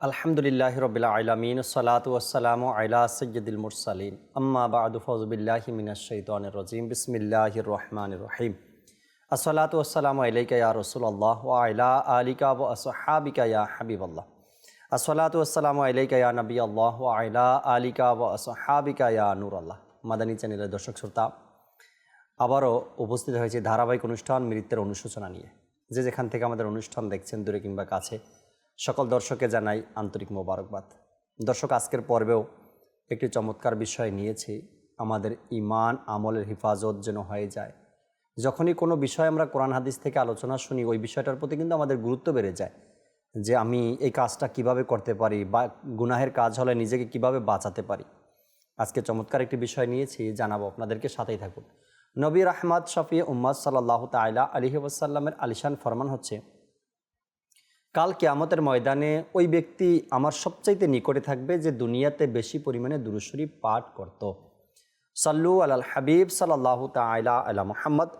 আলহামদুলিল্লাহ রবিল্লা আলমিন সালাত ওয়াসালাম আলা সৈয়দুল মুরসালিন। আম্মা বাদু ফজবিল্লাহি মিনাশাইতানির রাজিম। বিসমিল্লাহির রহমানির রহিম। আসসালাতু ওয়াসসালামু আলাইকা রাসূলুল্লাহ ওয়া আলা আলিকা ওয়া আসহাবিকা ইয়া হাবিবাল্লাহ। আসসালাতু ওয়াসসালামু আলাইকা নবী আল্লাহ ওয়া আলা আলিকা ওয়া আসহাবিকা ইয়া নূরাল্লাহ। মাদানী চ্যানেলের দর্শক শ্রোতা, আবারও উপস্থিত হয়েছে ধারাবাহিক অনুষ্ঠান, মৃত্যুর অনুশোচনা নিয়ে। যে যেখান থেকে আমাদের অনুষ্ঠান দেখছেন, দূরে কিংবা কাছে সকল দর্শকে জানাই আন্তরিক মোবারকবাদ। দর্শক, আজকের পর্বেও একটি চমৎকার বিষয় নিয়েছি, আমাদের ইমান আমলের হেফাজত যেন হয়ে যায়। যখনই কোনো বিষয় আমরা কোরআন হাদিস থেকে আলোচনা শুনি, ওই বিষয়টার প্রতি কিন্তু আমাদের গুরুত্ব বেড়ে যায়। যে আমি এই কাজটা কীভাবে করতে পারি বা গুনাহের কাজ হলে নিজেকে কীভাবে বাঁচাতে পারি। আজকে চমৎকার একটি বিষয় নিয়েছি, জানাব আপনাদেরকে, সাথেই থাকুন। নবীর আহমদ শফি উম্মদ সাল্লাহ তাইলা আলিহি ওসাল্লামের আলিশান ফরমান হচ্ছে কাল কেয়ামতের ময়দানে ওই ব্যক্তি আমার সবচাইতে নিকটে থাকবে যে দুনিয়াতে বেশি পরিমাণে দুরুশরী পাঠ করত। সাল্লু আল হাবিব সাল্লাহ তাইলা আলা মোহাম্মদ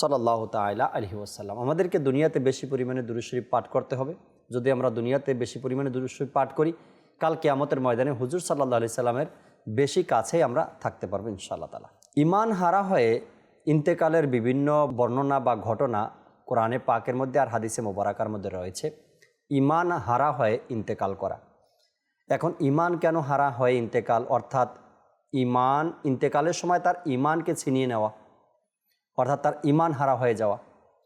সাল্লাহ তাইলা আলহি ওসাল্লাম আমাদেরকে দুনিয়াতে বেশি পরিমাণে দুরুশরী পাঠ করতে হবে। যদি আমরা দুনিয়াতে বেশি পরিমাণে দুরুশরী পাঠ করি, কাল কেয়ামতের ময়দানে হুজুর সাল্লাহ আলি সাল্লামের বেশি কাছেই আমরা থাকতে পারব ইনশাআল্লাহ তালা ইমান হারা হয়ে ইন্তেকালের বিভিন্ন বর্ণনা বা ঘটনা কোরআনে পাকের মধ্যে আর হাদিসে মোবারাকার মধ্যে রয়েছে। ইমান হারা হয়ে ইন্তেকাল করা। এখন ইমান কেন হারা হয় ইন্তেকাল? অর্থাৎ ইমান ইন্তেকালের সময় তার ইমানকে ছিনিয়ে নেওয়া। অর্থাৎ তার ইমান হারা হয়ে যাওয়া।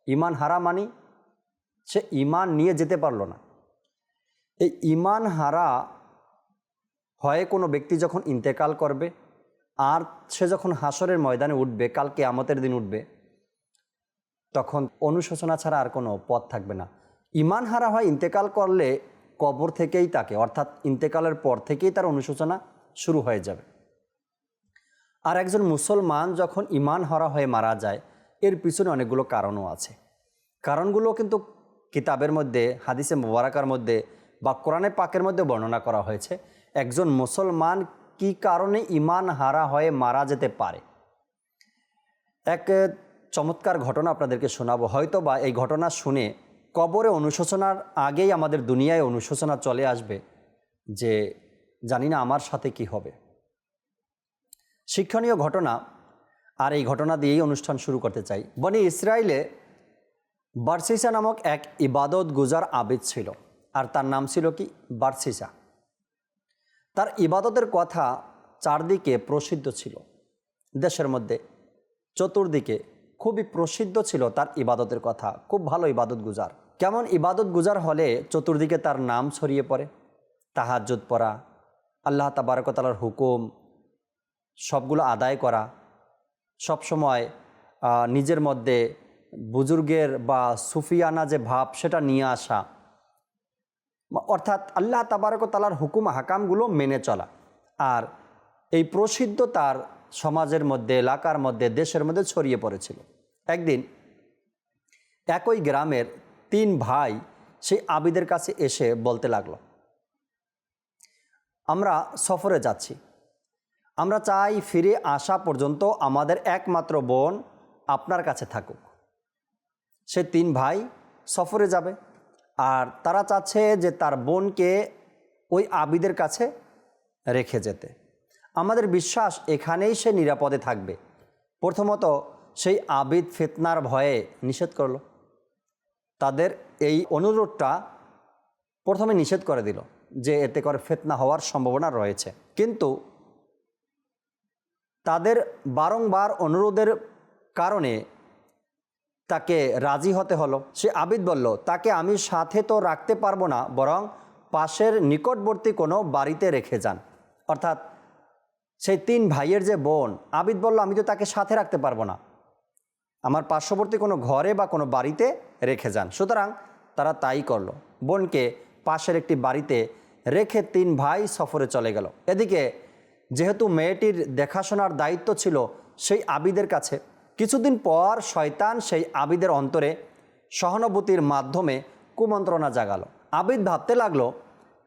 ইমান হারা মানি সে ইমান নিয়ে যেতে পারল না। এই ইমান হারা হয়ে কোনো ব্যক্তি যখন ইন্তেকাল করবে, আর সে যখন হাসরের ময়দানে উঠবে কালকে আমতের দিন উঠবে, তখন অনুশোচনা ছাড়া আর কোনো পথ থাকবে না। ইমান হারা হয় ইন্তেকাল করলে কবর থেকেই তাকে, অর্থাৎ ইন্তেকালের পর থেকেই তার অনুশোচনা শুরু হয়ে যাবে। আর একজন মুসলমান যখন ইমান হারা হয়ে মারা যায়, এর পিছনে অনেকগুলো কারণও আছে। কারণগুলো কিন্তু কিতাবের মধ্যে, হাদিসে মোবারকার মধ্যে বা কোরআনে পাকের মধ্যে বর্ণনা করা হয়েছে। একজন মুসলমান কি কারণে ইমান হারা হয়ে মারা যেতে পারে? এক চমৎকার ঘটনা আপনাদেরকে শোনাবো। হয়তো বা এই ঘটনা শুনে কবরে অনুশোচনার আগেই আমাদের দুনিয়ায় অনুশোচনা চলে আসবে যে জানি না আমার সাথে কি হবে। শিক্ষণীয় ঘটনা, আর এই ঘটনা দিয়েই অনুষ্ঠান শুরু করতে চাই। বনি ইসরায়েলে বার্সিসা নামক এক ইবাদত গুজার আবেদ ছিল, আর তার নাম ছিল কি? বার্সিসা। তার ইবাদতের কথা চারদিকে প্রসিদ্ধ ছিল। দেশের মধ্যে চতুর্দিকে খুবই প্রসিদ্ধ ছিল তার ইবাদতের কথা। খুব ভালো ইবাদত গুজার। কেমন ইবাদত গুজার হলে চতুর্দিকে তার নাম ছড়িয়ে পড়ে? তাহাজ্জুদ পড়া, আল্লাহ তাবারকতালার হুকুম, সবগুলো আদায় করা সবসময় নিজের মধ্যে বুজুর্গের বা সুফিয়ানা যে ভাব সেটা নিয়ে আসা। অর্থাৎ আল্লাহ তাবারকতালার হুকুম হাকামগুলো মেনে চলা। আর এই প্রসিদ্ধ তার সমাজের মধ্যে, এলাকার মধ্যে, দেশের মধ্যে ছড়িয়ে পড়েছিল। একদিন একই গ্রামের তিন ভাই সেই আবিদের কাছে এসে বলতে লাগল, আমরা সফরে যাচ্ছি। আমরা চাই ফিরে আসা পর্যন্ত আমাদের একমাত্র বোন আপনার কাছে থাকুক। সে তিন ভাই সফরে যাবে আর তারা চাচ্ছে যে তার বোনকে ওই আবিদের কাছে রেখে যেতে। আমাদের বিশ্বাস এখানেই সে নিরাপদে থাকবে। প্রথমত সেই আবিদ ফেতনার ভয়ে নিষেধ করল। তাদের এই অনুরোধটা প্রথমে নিষেধ করে দিল যে এতে করে ফেতনা হওয়ার সম্ভাবনা রয়েছে। কিন্তু তাদের বারংবার অনুরোধের কারণে তাকে রাজি হতে হলো। সে আবিদ বলল, তাকে আমি সাথে তো রাখতে পারব না, বরং পাশের নিকটবর্তী কোনো বাড়িতে রেখে যান। অর্থাৎ সেই তিন ভাইয়ের যে বোন, আবিদ বলল, আমি তো তাকে সাথে রাখতে পারব না। আমার পার্শ্ববর্তী কোনো ঘরে বা কোনো বাড়িতে রেখে যান। সুতরাং তারা তাই করল। বোনকে পাশের একটি বাড়িতে রেখে তিন ভাই সফরে চলে গেল। এদিকে যেহেতু মেয়েটির দেখাশোনার দায়িত্ব ছিল সেই আবিদের কাছে, কিছুদিন পর শয়তান সেই আবিদের অন্তরে সহানুভূতির মাধ্যমে কুমন্ত্রণা জাগালো। আবিদ ভাবতে লাগল,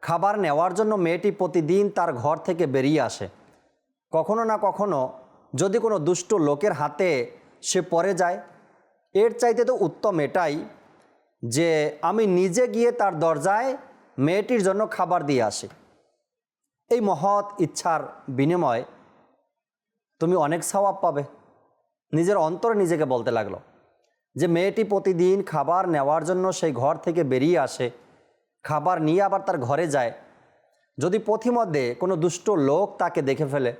খাবার নেওয়ার জন্য মেয়েটি প্রতিদিন তার ঘর থেকে বেরিয়ে আসে। কখনো না কখনো যদি কোনো দুষ্ট লোকের হাতে সে পড়ে যায় এর চাইতে তো উত্তম এটাই যে আমি নিজে গিয়ে তার দরজায় মেয়েটির জন্য খাবার দিয়ে আসি। এই মহৎ ইচ্ছার বিনিময়ে তুমি অনেক সওয়াব পাবে। নিজের অন্তরে নিজেকে বলতে লাগল যে মেয়েটি প্রতিদিন খাবার নেওয়ার জন্য সেই ঘর থেকে বেরিয়ে আসে। খাবার নিয়ে আবার তার ঘরে যায়। যদি পথিমধ্যে কোনো দুষ্ট লোক তাকে দেখে ফেলে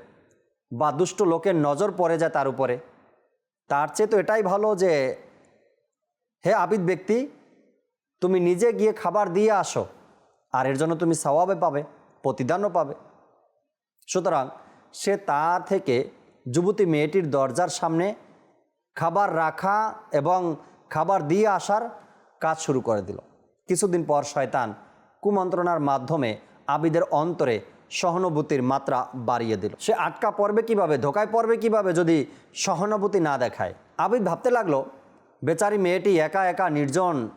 বা দুষ্ট লোকের নজর পড়ে যায় তার উপরে তার চেয়ে তো এটাই ভালো যে, হে আবিদ ব্যক্তি, তুমি নিজে গিয়ে খাবার দিয়ে আসো, আর এর জন্য তুমি সওয়াবে পাবে, প্রতিদানও পাবে। সুতরাং সে তা থেকে যুবতী মেয়েটির দরজার সামনে খাবার রাখা এবং খাবার দিয়ে আসার কাজ শুরু করে দিল। কিছুদিন পর শয়তান কুমন্ত্রণার মাধ্যমে আবিদের অন্তরে সহানুভূতির মাত্রা বাড়িয়ে দিল। সে আটকা পড়বে কীভাবে, ধোকায় পড়বে কীভাবে যদি সহানুভূতি না দেখায়? আবিদ ভাবতে লাগল, বেচারি মেয়েটি একা একা নির্জন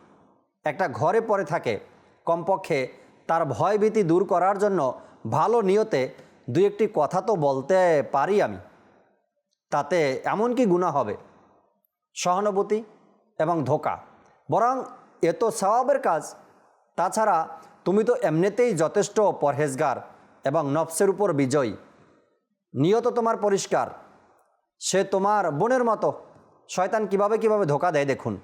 একটা ঘরে পড়ে থাকে। কমপক্ষে তার ভয়ভীতি দূর করার জন্য ভালো নিয়তে দু একটি কথা তো বলতে পারি আমি। তাতে এমন কি গুণা হবে? সহানুভূতি এবং ধোকা। বরং এ তো স্বভাবের কাজ। তাছাড়া তুমি তো এমনিতেই যথেষ্ট পরহেজগার। এবং নফসের উপর বিজয়ী। নিয়ত তোমার পরিষ্কার। সে তোমার বোনের মতো। শয়তান কীভাবে কীভাবে ধোকা দেয় দেখুন।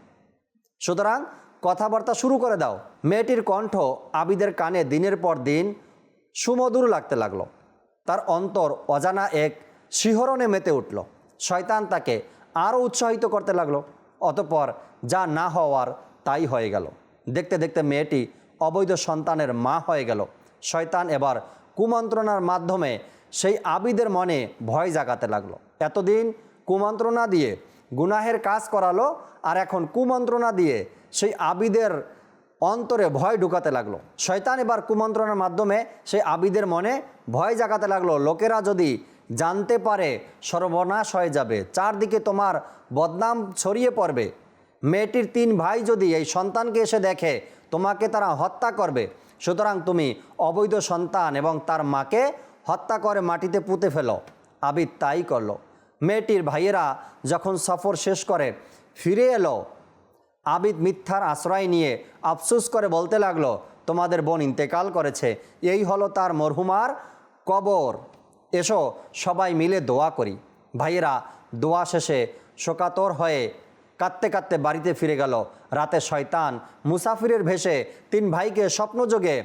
সুতরাং কথাবার্তা শুরু করে দাও। মেয়েটির কণ্ঠ আবিদের কানে দিনের পর দিন সুমধুর লাগতে লাগল। তার অন্তর অজানা এক শিহরণে মেতে উঠল। শয়তান তাকে আরও উৎসাহিত করতে লাগল। অতপর যা না হওয়ার তাই হয়ে গেল। দেখতে দেখতে মেয়েটি অবৈধ সন্তানের মা হয়ে গেল। শয়তান এবার কুমন্ত্রণার মাধ্যমে সেই আবিদের মনে ভয় জাগাতে লাগল। এতদিন কুমন্ত্রণা দিয়ে গুনাহের কাজ করালো আর এখন কুমন্ত্রণা দিয়ে সেই আবিদের অন্তরে ভয় ঢুকাতে লাগল। শয়তান এবার কুমন্ত্রণার মাধ্যমে সেই আবিদের মনে ভয় জাগাতে লাগল। লোকেরা যদি জানতে পারে, সর্বনাশ হয়ে যাবে। চারদিকে তোমার বদনাম ছড়িয়ে পড়বে। মেয়েটির তিন ভাই যদি এই সন্তানকে এসে দেখে, তোমাকে তারা হত্যা করবে। সুতরাং তুমি অবৈধ সন্তান এবং তার মাকে হত্যা করে মাটিতে পুঁতে ফেলো। আবিদ তাই করল। মেয়েটির ভাইয়েরা যখন সফর শেষ করে, ফিরে এলো। আবিদ মিথ্যার আশ্রয় নিয়ে আফসোস করে বলতে লাগল, তোমাদের বোন ইন্তেকাল করেছে। এই হলো তার মরহুমার কবর। এসো সবাই মিলে দোয়া করি। ভাইয়েরা দোয়া শেষে শোকাতর হয়ে কাঁদতে কাঁদতে বাড়িতে ফিরে গেল। রাতে শয়তান মুসাফিরের ভেসে তিন ভাইকে স্বপ্নযোগে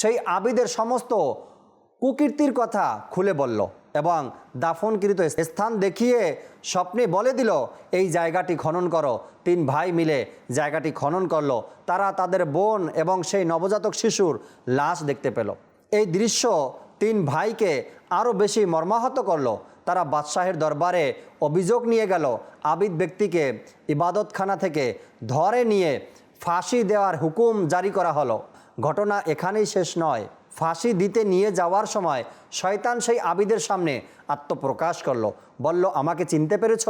সেই আবিদের সমস্ত কুকীর্তির কথা খুলে বলল এবং দাফনকৃত স্থান দেখিয়ে স্বপ্নে বলে দিল, এই জায়গাটি খনন করো। তিন ভাই মিলে জায়গাটি খনন করল। তারা তাদের বোন এবং সেই নবজাতক শিশুর লাশ দেখতে পেল। এই দৃশ্য তিন ভাইকে আরও বেশি মর্মাহত করল। তারা বাদশাহের দরবারে অভিযোগ নিয়ে গেল। আবিদ ব্যক্তিকে ইবাদতখানা থেকে ধরে নিয়ে ফাঁসি দেওয়ার হুকুম জারি করা হলো। ঘটনা এখানেই শেষ নয়। ফাঁসি দিতে নিয়ে যাওয়ার সময় শয়তান সেই আবিদের সামনে আত্মপ্রকাশ করল। বলল, আমাকে চিনতে পেরেছ?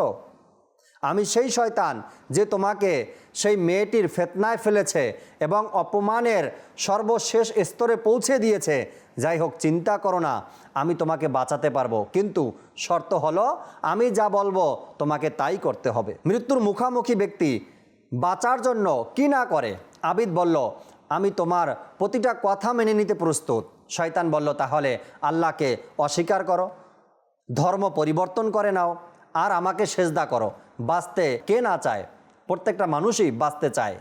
আমি সেই শয়তান যে তোমাকে সেই মেয়েটির ফেতনায় ফেলেছে এবং অপমানের সর্বশেষ স্তরে পৌঁছে দিয়েছে। যাই হোক, চিন্তা করো না, আমি তোমাকে বাঁচাতে পারব। কিন্তু শর্ত হলো, আমি যা বলব তোমাকে তাই করতে হবে। মৃত্যুর মুখামুখি ব্যক্তি বাঁচার জন্য কি না করে? আবিদ বলল, আমি তোমার প্রতিটা কথা মেনে নিতে প্রস্তুত। শয়তান বলল, তাহলে আল্লাহকে অস্বীকার করো, ধর্ম পরিবর্তন করে নাও, আর আমাকে সেজদা করো। বাঁচতে কে না চায়? প্রত্যেকটা মানুষই বাঁচতে চায়।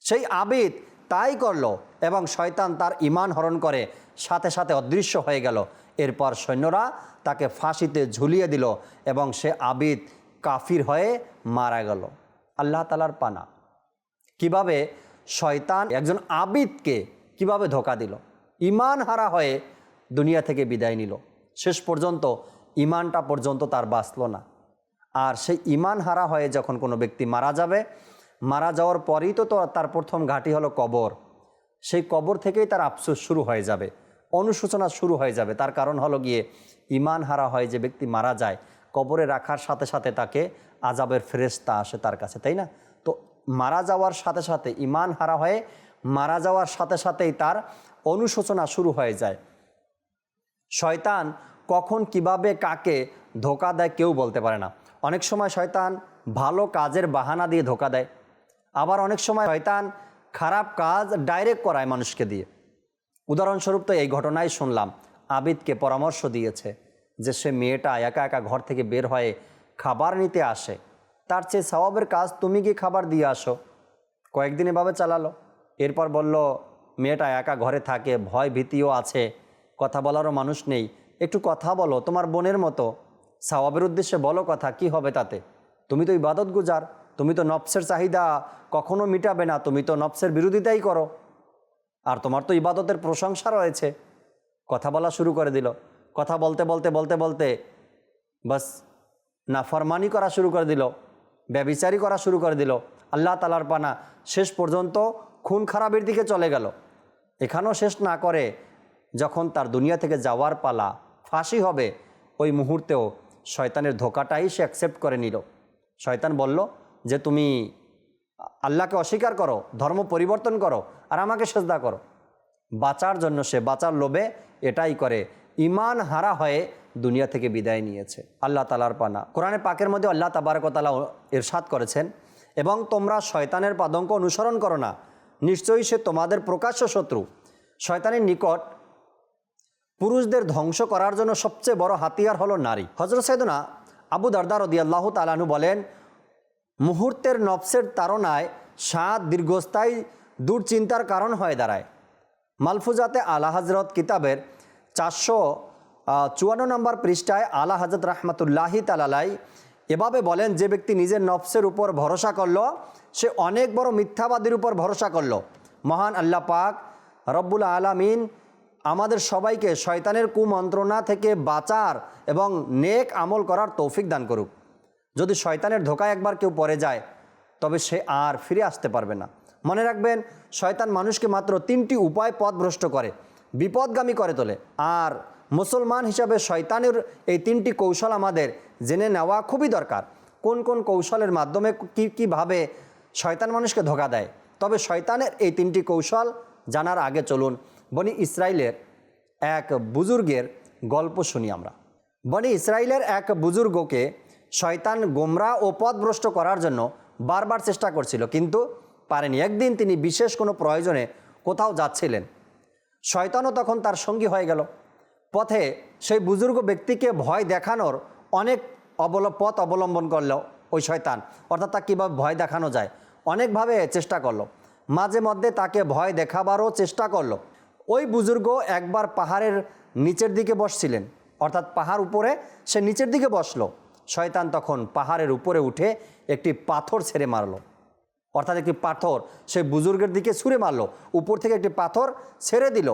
সেই আবিদ তাই করল এবং শয়তান তার ইমান হরণ করে, সাথে সাথে অদৃশ্য হয়ে গেল। এরপর সৈন্যরা তাকে ফাঁসিতে ঝুলিয়ে দিল এবং সে আবিদ, কাফির হয়ে মারা গেল। আল্লাহ তালার পানা। কীভাবে শয়তান একজন আবিদকে কীভাবে ধোকা দিল? ইমান হারা হয়ে দুনিয়া থেকে বিদায় নিল। শেষ পর্যন্ত ইমানটা পর্যন্ত তার বাঁচল না। আর সেই ইমান হারা হয়ে যখন কোনো ব্যক্তি মারা যাবে মারা যাওয়ার পরেই তো তার প্রথম ঘাঁটি হলো কবর। সেই কবর থেকেই তার আফসোস শুরু হয়ে যাবে, অনুশোচনা শুরু হয়ে যাবে। তার কারণ হলো গিয়ে ইমান হারা হয় যে ব্যক্তি মারা যায়, কবরে রাখার সাথে সাথে তাকে আজাবের ফেরেস্তা আসে তার কাছে, তাই না? তো মারা যাওয়ার সাথে সাথে, ইমান হারা হয়ে মারা যাওয়ার সাথে সাথেই তার অনুশোচনা শুরু হয়ে যায়। শয়তান কখন কীভাবে কাকে ধোকা দেয় কেউ বলতে পারে না। অনেক সময় শয়তান ভালো কাজের বাহানা দিয়ে ধোকা দেয় আবার অনেক সময় শয়তান খারাপ কাজ ডাইরেক্ট করায় মানুষকে দিয়ে। উদাহরণস্বরূপ তো এই ঘটনাই শুনলাম। আবিদকে পরামর্শ দিয়েছে যে সে মেয়েটা একা একা ঘর থেকে বের হয়ে খাবার নিতে আসে। তার চেয়ে স্বভাবের কাজ তুমি গিয়ে খাবার দিয়ে আসো। কয়েকদিন এভাবে চালালো। এরপর বলল, মেয়েটা একা ঘরে থাকে, ভয় ভীতিও আছে, কথা বলারও মানুষ নেই। একটু কথা বলো, তোমার বোনের মতো। স্বভাবের উদ্দেশ্যে বলো কথা, কি হবে তাতে? তুমি তো ইবাদত গুজার তুমি তো নফসের চাহিদা কখনো মিটাবে না, তুমি তো নফসের বিরোধিতাই করো। আর তোমার তো ইবাদতের প্রশংসা রয়েছে। কথা বলা শুরু করে দিল। কথা বলতে বলতে বলতে বলতে বাস না নাফরমানি করা শুরু করে দিল। ব্যবিচারি করা শুরু করে দিল। আল্লাহ তালার পানা শেষ পর্যন্ত খুন খারাপের দিকে চলে গেল। এখানেও শেষ না করে যখন তার দুনিয়া থেকে যাওয়ার পালা ফাঁসি হবে, ওই মুহূর্তেও শয়তানের ধোকাটাই সে অ্যাকসেপ্ট করে নিল। শয়তান বলল যে তুমি আল্লাহকে অস্বীকার করো, ধর্ম পরিবর্তন করো আর আমাকে সেজদা করো। বাঁচার জন্য সে বাঁচার লোভে এটাই করে। ইমান হারা হয়ে দুনিয়া থেকে বিদায় নিয়েছে। আল্লাহ তালার পানা। কোরআনে পাকের মধ্যে আল্লাহ তাবারকতালা এরশাদ করেছেন, এবং তোমরা শয়তানের পাদঙ্ক অনুসরণ করো না। নিশ্চয়ই সে তোমাদের প্রকাশ্য শত্রু। শয়তানের নিকট পুরুষদের ধ্বংস করার জন্য সবচেয়ে বড় হাতিয়ার হলো নারী। হজরত সৈদনা আবু দারদার আল্লাহ তালানু বলেন মুহূর্তের নফসের তাড়নায় সাত দীর্ঘস্থায়ী দুশ্চিন্তার কারণ হয়ে দাঁড়ায়। মালফুজাতে আলা হজরত কিতাবের চারশো চুয়ান্ন নম্বর পৃষ্ঠায় আলা হজরত রহমতুল্লাহি তালালাই এভাবে বলেন, যে ব্যক্তি নিজের নফসের উপর ভরসা করল, সে অনেক বড় মিথ্যাবাদীর উপর ভরসা করল। মহান আল্লাহ পাক রব্বুল আলামিন আমাদের সবাইকে শয়তানের কুমন্ত্রণা থেকে বাঁচার এবং নেক আমল করার তৌফিক দান করুক। যদি শয়তানের ধোকায় একবার কেউ পড়ে যায়, তবে সে আর ফিরে আসতে পারবে না। মনে রাখবেন, শয়তান মানুষকে মাত্র তিনটি উপায় পথভ্রষ্ট করে, বিপদগামী করে তোলে। আর মুসলমান হিসাবে শয়তানের এই তিনটি কৌশল আমাদের জেনে নেওয়া খুবই দরকার। কোন কোন কৌশলের মাধ্যমে কী, কীভাবে শয়তান মানুষকে ধোকা দেয়? তবে শয়তানের এই তিনটি কৌশল জানার আগে চলুন বনি ইসরায়েলের এক বুজুর্গের গল্প শুনি আমরা। বনি ইসরায়েলের এক বুজুর্গকে শয়তান গোমরা ও পথভ্রষ্ট করার জন্য বারবার চেষ্টা করছিল, কিন্তু পারেনি। একদিন তিনি বিশেষ কোনো প্রয়োজনে কোথাও যাচ্ছিলেন। শয়তানও তখন তার সঙ্গী হয়ে গেল। পথে সেই বুজুর্গ ব্যক্তিকে ভয় দেখানোর অনেক অবল, পথ অবলম্বন করল ওই শয়তান। অর্থাৎ তাকে কীভাবে ভয় দেখানো যায়? অনেকভাবে চেষ্টা করল। মাঝে মধ্যে তাকে ভয় দেখাবারও চেষ্টা করল। ওই বুজুর্গ একবার পাহাড়ের নিচের দিকে বসছিলেন। অর্থাৎ পাহাড় উপরে সে নিচের দিকে বসল। শয়তান তখন পাহাড়ের উপরে উঠে একটি পাথর ছেড়ে মারলো। অর্থাৎ একটি পাথর, সে বুজুর্গের দিকে ছুঁড়ে মারলো, উপর থেকে একটি পাথর ছেড়ে দিল।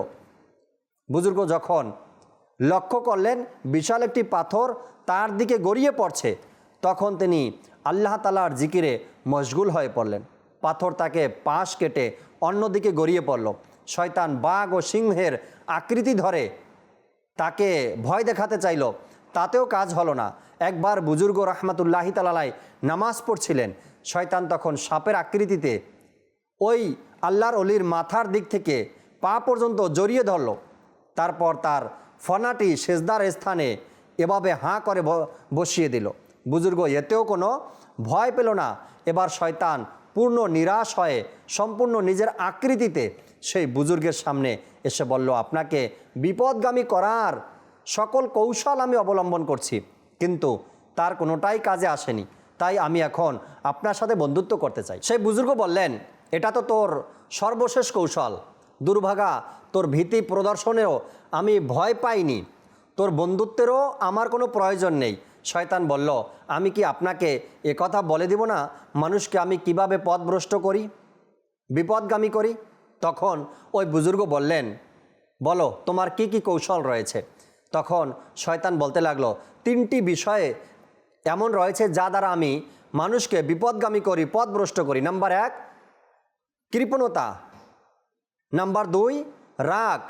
বুজুর্গ যখন লক্ষ্য করলেন, বিশাল একটি পাথর তার দিকে গড়িয়ে পড়ছে, তখন তিনি আল্লাহ তালার জিকিরে মশগুল হয়ে পড়লেন। পাথর তাকে পাশ কেটে অন্যদিকে গড়িয়ে পড়ল। শয়তান বাঘ ও সিংহের আকৃতি ধরে তাকে ভয় দেখাতে চাইল, তাতেও কাজ হলো না। একবার বুজুর্গ রহমাতুল্লাহি তালাই নামাজ পড়ছিলেন, শয়তান তখন সাপের আকৃতিতে ওই আল্লাহর অলির মাথার দিক থেকে পা পর্যন্ত জড়িয়ে ধরল। তারপর তার ফনাটি সেজদার স্থানে এভাবে হাঁ করে বসিয়ে দিল। বুজুর্গ, এতেও কোনো ভয় পেল না। এবার শয়তান পূর্ণ নিরাশ হয়ে সম্পূর্ণ নিজের আকৃতিতে সেই বুজুর্গের সামনে এসে বলল, আপনাকে বিপদগামী করার সকল কৌশল আমি অবলম্বন করছি। কিন্তু তার কোনোটাই কাজে আসেনি। তাই আমি এখন আপনার সাথে বন্ধুত্ব করতে চাই। সেই বুজুর্গ বললেন, এটা তো তোর সর্বশেষ কৌশল। দুর্ভাগা, তোর ভীতি প্রদর্শনেও আমি ভয় পাইনি। তোর বন্ধুত্বেরও আমার কোনো প্রয়োজন নেই। শয়তান বলল, আমি কি আপনাকে এ কথা বলে দিব না? মানুষকে আমি কীভাবে পথভ্রষ্ট করি? বিপদগামী করি? তখন ওই বুজুর্গ বললেন, বলো, তোমার কি কি কৌশল রয়েছে? তখন শয়তান বলতে লাগল তিনটি বিষয়ে এমন রয়েছে যা দ্বারা আমি মানুষকে বিপদগামী করি, পথভ্রষ্ট করি। নাম্বার এক, কৃপণতা। নাম্বার দুই, রাগ।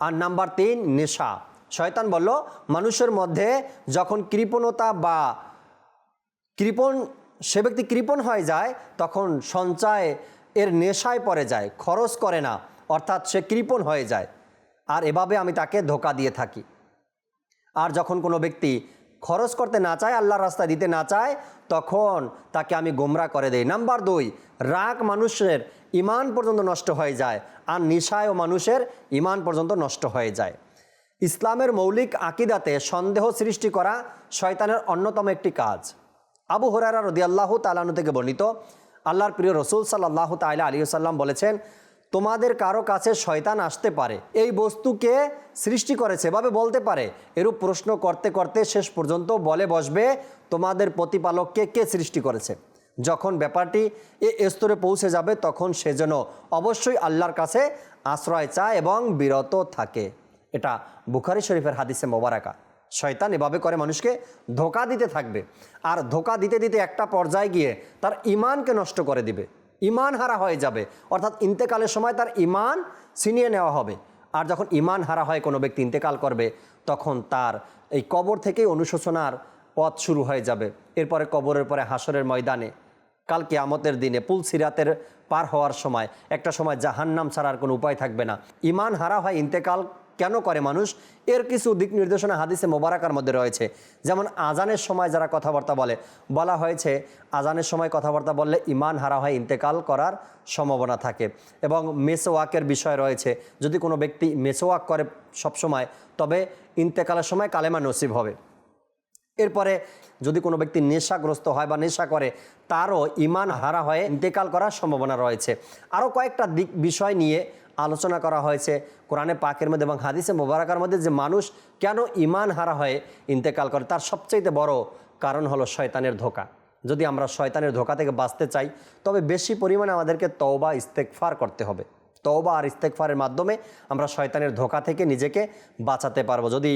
আর নাম্বার তিন, নেশা। শয়তান বলল, মানুষের মধ্যে যখন কৃপণতা বা কৃপণ, সে ব্যক্তি কৃপণ হয়ে যায়, তখন সঞ্চয় এর নেশায় পড়ে যায়, খরচ করে না, অর্থাৎ সে কৃপণ হয়ে যায়। আর এভাবে আমি তাকে ধোকা দিয়ে থাকি। আর যখন কোনো ব্যক্তি খরচ করতে না চায়, আল্লাহর রাস্তায় দিতে না চায়, তখন তাকে আমি গোমরা করে দেই। নাম্বার দুই, রাগ মানুষের ইমান পর্যন্ত নষ্ট হয়ে যায় আর নিশায়ও মানুষের ইমান পর্যন্ত নষ্ট হয়ে যায়। ইসলামের মৌলিক আকিদাতে সন্দেহ সৃষ্টি করা শয়তানের অন্যতম একটি কাজ। আবু হরারা রদি আল্লাহ তালানু থেকে বর্ণিত, আল্লাহর প্রিয় রসুল সাল্লাহ তাইলা আলী সাল্লাম বলেছেন তোমাদের কারও কাছে শয়তান আসতে পারে। এই বস্তুকে সৃষ্টি করেছে, এভাবে বলতে পারে। এরূপ প্রশ্ন করতে করতে শেষ পর্যন্ত বলে বসবে, তোমাদের প্রতিপালককে কে সৃষ্টি করেছে? যখন ব্যাপারটি এ স্তরে পৌঁছে যাবে, তখন সে যেন অবশ্যই আল্লাহর কাছে আশ্রয় চায় এবং বিরত থাকে। এটা বুখারি শরীফের হাদিসে মোবারাকা। শয়তান এভাবে করে মানুষকে ধোকা দিতে থাকবে। আর ধোকা দিতে দিতে একটা পর্যায়ে গিয়ে তার ইমানকে নষ্ট করে দিবে। ইমান হারা হয়ে যাবে। অর্থাৎ ইন্তেকালের সময় তার ইমান ছিনিয়ে নেওয়া হবে। আর যখন ইমান হারা হয়, কোনো ব্যক্তি ইন্তেকাল করবে, তখন তার এই কবর থেকেই অনুশোচনার পথ শুরু হয়ে যাবে। এরপরে কবরের পরে হাসরের ময়দানে, কাল কিয়ামতের দিনে, পুল সিরাতের পার হওয়ার সময়, একটা সময় জাহান্নাম ছাড়ার কোনো উপায় থাকবে না। ইমান হারা হয় ইন্তেকাল কেন করে মানুষ? এর কিছু দিক নির্দেশনা হাদিসে মোবারকার মধ্যে রয়েছে। যেমন আজানের সময় যারা কথাবার্তা বলে, বলা হয়েছে আজানের সময় কথাবার্তা বললে ইমান হারা হয়, ইন্তেকাল করার সম্ভাবনা থাকে। এবং মেসোয়াকের বিষয় রয়েছে, যদি কোনো ব্যক্তি মেসোয়াক করে সবসময়, তবে ইন্তেকালের সময় কালেমা নসিব হবে। এরপরে যদি কোনো ব্যক্তি নেশাগ্রস্ত হয় বা নেশা করে, তারও ইমান হারা হয়ে ইন্তেকাল করার সম্ভাবনা রয়েছে। আরও কয়েকটা দিক বিষয় নিয়ে আলোচনা করা হয়েছে কোরআনে পাকের মধ্যে এবং হাদিসে মোবারকার মধ্যে যে মানুষ কেন ইমান হারা হয়ে ইন্তেকাল করে, তার সবচাইতে বড় কারণ হলো শয়তানের ধোকা। যদি আমরা শয়তানের ধোকা থেকে বাঁচতে চাই, তবে বেশি পরিমাণে আমাদেরকে তওবা ইস্তেকফার করতে হবে। তওবা আর ইস্তেকফারের মাধ্যমে আমরা শয়তানের ধোকা থেকে নিজেকে বাঁচাতে পারব। যদি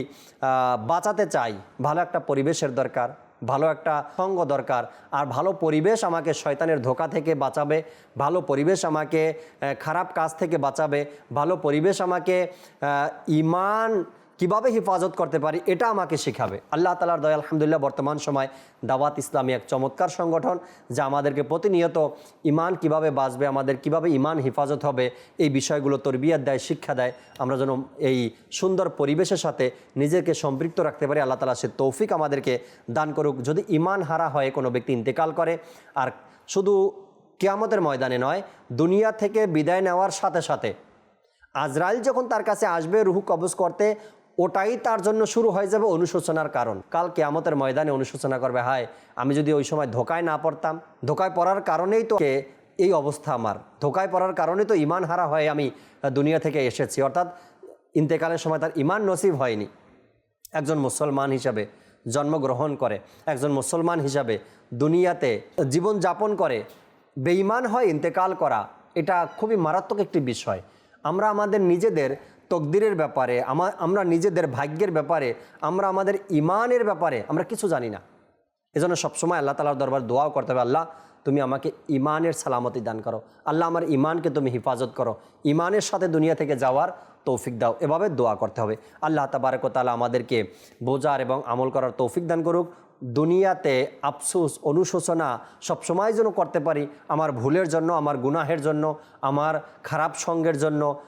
বাঁচাতে চাই, ভালো একটা পরিবেশের দরকার ভালো একটা সঙ্গ দরকার। আর ভালো পরিবেশ আমাকে শয়তানের ধোকা থেকে বাঁচাবে, ভালো পরিবেশ আমাকে খারাপ কাজ থেকে বাঁচাবে, ভালো পরিবেশ আমাকে ইমান কীভাবে হেফাজত করতে পারি, এটা আমাকে শেখাবে। আল্লাহ তালার দয়া, আলহামদুলিল্লাহ, বর্তমান সময় দাওয়াত ইসলামী এক চমৎকার সংগঠন, যা আমাদেরকে প্রতিনিয়ত ইমান কীভাবে বাঁচবে, আমাদের কীভাবে ইমান হেফাজত হবে, এই বিষয়গুলো তরবিয়াত দেয়, শিক্ষা দেয়। আমরা যেন এই সুন্দর পরিবেশের সাথে নিজেকে সম্পৃক্ত রাখতে পারি। আল্লাহ তালা সে তৌফিক আমাদেরকে দান করুক। যদি ইমান হারা হয়, কোনো ব্যক্তি ইন্তেকাল করে, আর শুধু কেয়ামতের ময়দানে নয়, দুনিয়া থেকে বিদায় নেওয়ার সাথে সাথে আজরাইল যখন তার কাছে আসবে, রুহু কবজ করতে ওটাই তার জন্য শুরু হয়ে যাবে অনুশোচনার কারণ। কাল কেয়ামতের ময়দানে অনুশোচনা করবে, হায়, আমি যদি ওই সময় ধোকায় না পড়তাম, ধোকায় পড়ার কারণেই তো এই অবস্থা আমার। ধোকায় পড়ার কারণে তো ইমান হারা হয়ে আমি দুনিয়া থেকে এসেছি। অর্থাৎ ইন্তেকালের সময় তার ইমান নসিব হয়নি। একজন মুসলমান হিসাবে জন্মগ্রহণ করে, একজন মুসলমান হিসাবে দুনিয়াতে জীবন যাপন করে, বেঈমান হয় ইন্তেকাল করা, এটা খুবই মারাত্মক একটি বিষয়। আমরা আমাদের নিজেদের তকদিরের ব্যাপারে, আমা, আমরা নিজেদের ভাগ্যের ব্যাপারে, আমরা আমাদের ইমানের ব্যাপারে, আমরা কিছু জানি না। এজন্য সবসময় আল্লাহ তালার দরবার দোয়াও করতে হবে, আল্লাহ, তুমি আমাকে ইমানের সালামতি দান করো। আল্লাহ, আমার ইমানকে তুমি হেফাজত করো। ইমানের সাথে দুনিয়া থেকে যাওয়ার তৌফিক দাও। এভাবে দোয়া করতে হবে। আল্লাহ তাবারক তালা আমাদেরকে বোঝার এবং আমল করার তৌফিক দান করুক। দুনিয়াতে আফসোস, অনুশোচনা সবসময় যেন করতে পারি, আমার ভুলের জন্য, আমার গুনাহের জন্য, আমার খারাপ সঙ্গের জন্য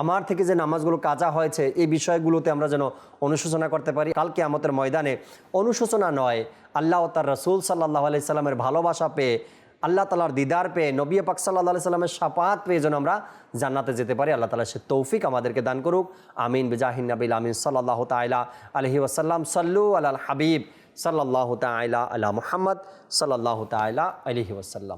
আমার থেকে যে নামাজগুলো কাজা হয়েছে, এই বিষয়গুলোতে আমরা যেন অনুশোচনা করতে পারি। কালকে আমাদের ময়দানে অনুশোচনা নয়, আল্লাহ তার রসুল সাল্লাহ আলাইসাল্লামের ভালোবাসা পেয়ে, আল্লাহ তালার দিদার পেয়ে, নবী পাক সাল্লাহ সাল্লামের সাপাত পেয়ে যেন আমরা জান্নাতে যেতে পারি। আল্লাহ তালা সে তৌফিক আমাদেরকে দান করুক। আমিন। বিজাহিন নবিল আমিন। সাল্লাহ তাইলা আলহি ওসাল্লাম সাল্লু আল হাবিব। সাল্লাহ তাইলা আলা মুহাম্মদ। সাল্লাহ তাইলা আলহি ওসাল্লাম